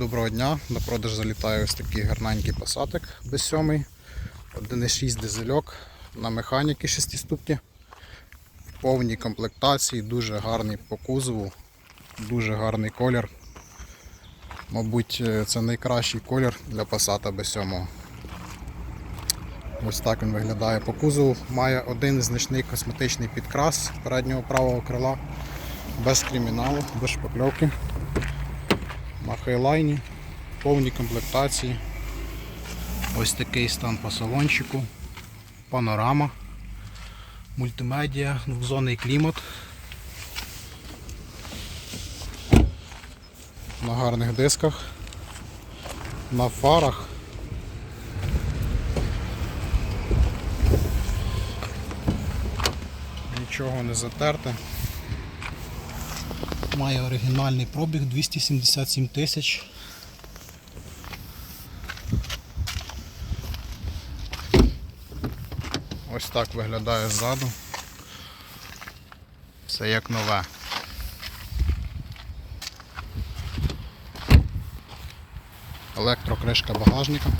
Доброго дня, на продаж залітає ось такий гарненький пасатик без 7 1,6 дизельок на механіки 6 ступки. В повній комплектації, дуже гарний по кузову, дуже гарний колір. Мабуть, е, це найкращий колір для пасата без 7 Ось так він виглядає по кузову. Має один значний косметичний підкрас переднього правого крила, без криміналу, без шпакльовки на хайлайні, повній комплектації. Ось такий стан по салончику, панорама, мультимедіа, двохзонний клімат. На гарних дисках, на фарах. Нічого не затерте. Має оригінальний пробіг 277 тисяч. Ось так виглядає ззаду. Все як нове. Електрокришка багажника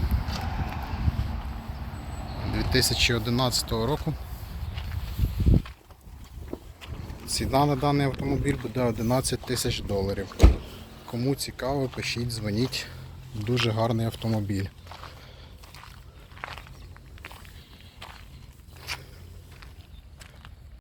2011 року. Ціна на даний автомобіль буде 11 тисяч доларів. Кому цікаво, пишіть, дзвоніть. Дуже гарний автомобіль.